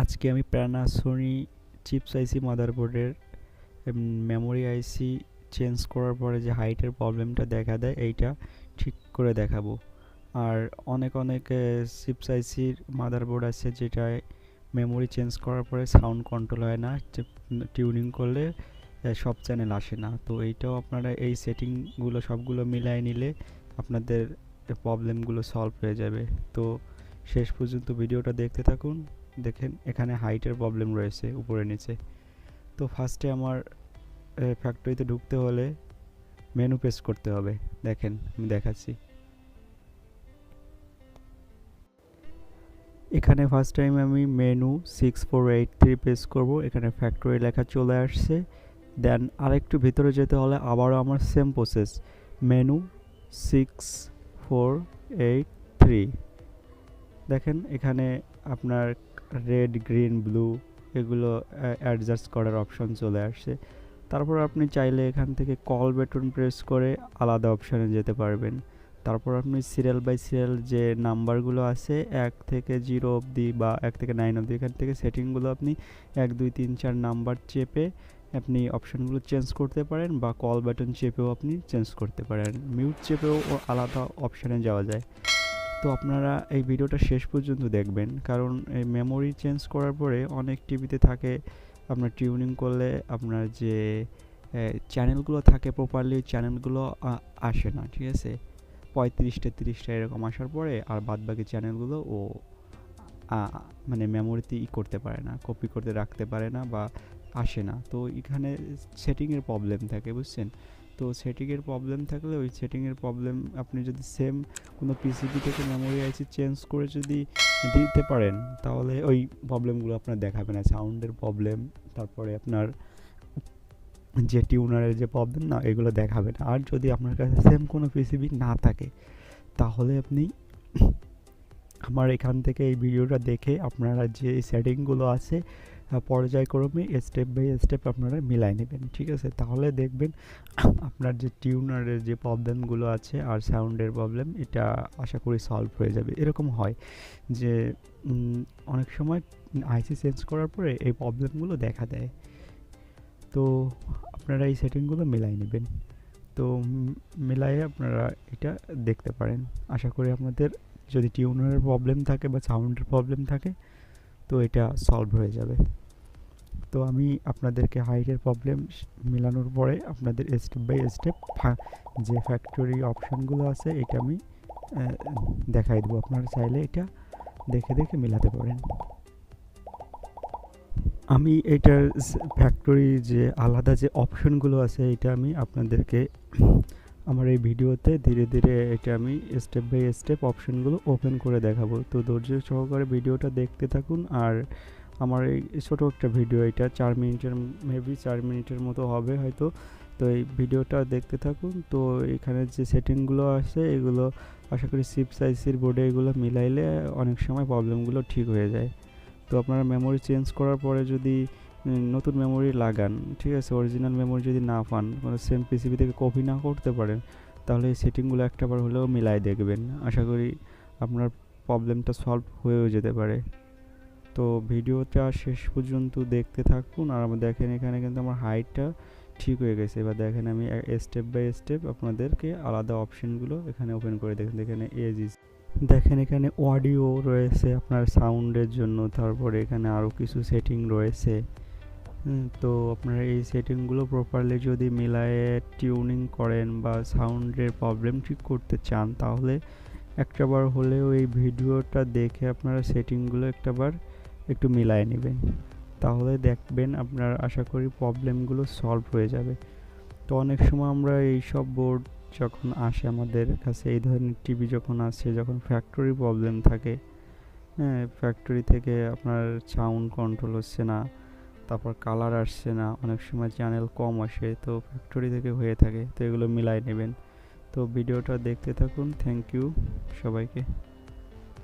আজকে আমি Panasonic chips IC মাদারবোর্ডের মেমোরি আইসি চেঞ্জ করার পরে যে হাইটের প্রবলেমটা দেখা দেয়, এইটা ঠিক করে দেখাবো। আর অনেক অনেক চিপস আইসির মাদারবোর্ড আছে যেটায় মেমোরি চেঞ্জ করার পরে সাউন্ড কন্ট্রোল হয় না টিউনিং করলে সব চ্যানেল আসে না। তো এইটাও আপনারা এই সেটিংগুলো সবগুলো মিলাই নিলে আপনাদের প্রবলেমগুলো সলভ হয়ে যাবে। তো শেষ পর্যন্ত ভিডিওটা দেখতে থাকুন। দেখেন, এখানে হাইটের প্রবলেম রয়েছে, উপরে নিচে। তো ফার্স্টে আমার ফ্যাক্টরিতে ঢুকতে হলে মেনু প্রেস করতে হবে। দেখেন, আমি দেখাচ্ছি। এখানে ফার্স্ট টাইম আমি menu six four eight three press করব। এখানে ফ্যাক্টরি লেখা চলে আসছে। দেন আরেকটু ভিতরে যেতে হলে আবারও আমার same process menu six four eight three দেখেন, এখানে আপনার রেড গ্রিন ব্লু এগুলো অ্যাডজাস্ট করার অপশন চলে আসছে। তারপর আপনি চাইলে এখান থেকে কল বেটন প্রেস করে আলাদা অপশানে যেতে পারবেন। তারপর আপনি সিরিয়াল বাই সিরিয়াল যে নাম্বারগুলো আছে, এক থেকে জিরো অবধি বা এক থেকে নাইন অবধি, এখান থেকে সেটিংগুলো আপনি এক, দুই, তিন, চার নাম্বার চেপে আপনি অপশানগুলো চেঞ্জ করতে পারেন বা কল বাটন চেপেও আপনি চেঞ্জ করতে পারেন। মিউট চেপেও আলাদা অপশানে যাওয়া যায়। তো আপনারা এই ভিডিওটা শেষ পর্যন্ত দেখবেন। কারণ এই মেমোরি চেঞ্জ করার পরে অনেক টিভিতে থাকে, আপনার টিউনিং করলে আপনার যে চ্যানেলগুলো থাকে প্রপারলি চ্যানেলগুলো আসে না, ঠিক আছে? পঁয়ত্রিশটা, তিরিশটা এরকম আসার পরে আর বাদ বাকি চ্যানেলগুলো ও মানে মেমোরিতে ই করতে পারে না কপি করতে রাখতে পারে না বা আসে না। তো এখানে সেটিংয়ের প্রবলেম থাকে, বুঝছেন? তো সেটিংয়ের প্রবলেম থাকলে ওই সেটিংয়ের প্রবলেম আপনি যদি সেম কোনো পিসিবি থেকে মেমোরি আইসি চেঞ্জ করে যদি দিতে পারেন, তাহলে ওই প্রবলেমগুলো আপনার দেখাবে না। সাউন্ডের প্রবলেম তারপরে আপনার যে টিউনারের যে প্রবলেম না, এগুলো দেখাবে না। আর যদি আপনার কাছে সেম কোনো পিসিবি না থাকে, তাহলে আপনি আমার এখান থেকে এই ভিডিওটা দেখে আপনারা যে সেটিংগুলো আছে পর্যায়ক্রমে স্টেপ বাই স্টেপ আপনারা মিলাই নেবেন, ঠিক আছে? তাহলে দেখবেন আপনার যে টিউনারের যে প্রবলেমগুলো আছে আর সাউন্ডের প্রবলেম এটা আশা করি সলভ হয়ে যাবে। এরকম হয় যে অনেক সময় আইসি চেঞ্জ করার পরে এই প্রবলেমগুলো দেখা দেয়। তো আপনারা এই সেটিংগুলো মিলাই নেবেন। তো মিলাইয়ে আপনারা এটা দেখতে পারেন। আশা করি আপনাদের যদি টিউনারের প্রবলেম থাকে বা সাউন্ডের প্রবলেম থাকে তো এটা সলভ হয়ে যাবে। তো আমি আপনাদেরকে হাইটের প্রবলেম মেলানোর পরে আপনাদের স্টেপ বাই স্টেপ যে ফ্যাক্টরি অপশানগুলো আছে, এটা আমি দেখাই দেবো। আপনারা চাইলে এটা দেখে দেখে মেলাতে পারেন। আমি এটার ফ্যাক্টরি যে আলাদা যে অপশনগুলো আছে, এটা আমি আপনাদেরকে আমার এই ভিডিওতে ধীরে ধীরে এটা আমি স্টেপ বাই স্টেপ অপশনগুলো ওপেন করে দেখাবো। তো ধৈর্য সহকারে ভিডিওটা দেখতে থাকুন আর আমার এই ছোটো একটা ভিডিও, এটা চার মিনিটের মেবি চার মিনিটের মতো হবে হয়তো। তো এই ভিডিওটা দেখতে থাকুন। তো এখানে যে সেটিংগুলো আছে, এগুলো আশা করি সিপ সাইজের বোর্ডে এগুলো মিলাইলে অনেক সময় প্রবলেমগুলো ঠিক হয়ে যায়। তো আপনারা মেমোরি চেঞ্জ করার পরে যদি নতুন মেমোরি লাগান, ঠিক আছে? অরিজিনাল মেমোরি যদি না পান মানে সেম পিসিবি থেকে কপি না করতে পারেন, তাহলে এই সেটিংগুলো একটাবার হলেও মিলাই দেখবেন। আশা করি আপনার প্রবলেমটা সলভ হয়েও যেতে পারে। তো ভিডিওটা শেষ পর্যন্ত দেখতে থাকুন আর আমার দেখেন এখানে কিন্তু আমার হাইটটা ঠিক হয়ে গেছে। এবার দেখেন আমি স্টেপ বাই স্টেপ আপনাদেরকে আলাদা অপশানগুলো এখানে ওপেন করে দেখেন। এখানে এজ দেখেন এখানে অডিও রয়েছে আপনার সাউন্ডের জন্য, তারপরে এখানে আরও কিছু সেটিং রয়েছে। তো আপনারা এই সেটিংগুলো প্রপারলি যদি মিলায়ে টিউনিং করেন বা সাউন্ডের প্রবলেম ঠিক করতে চান, তাহলে একটাবার হলেও এই ভিডিওটা দেখে আপনারা সেটিংগুলো একটাবার একটু মিলায় নেবেন। তাহলে দেখবেন আপনার আশা করি প্রবলেমগুলো সলভ হয়ে যাবে। তো অনেক সময় আমরা এই সব বোর্ড যখন আসে আমাদের কাছে, এই ধরনের টিভি যখন আসে, যখন ফ্যাক্টরি প্রবলেম থাকে হ্যাঁ ফ্যাক্টরি থেকে আপনার সাউন্ড কন্ট্রোল হচ্ছে না, তারপর কালার আসছে না, অনেক সময় চ্যানেল কম আসে, তো ফ্যাক্টরি থেকে হয়ে থাকে, তো এগুলো মিলাই নেবেন। তো ভিডিওটা দেখতে থাকুন থ্যাংক ইউ সবাইকে।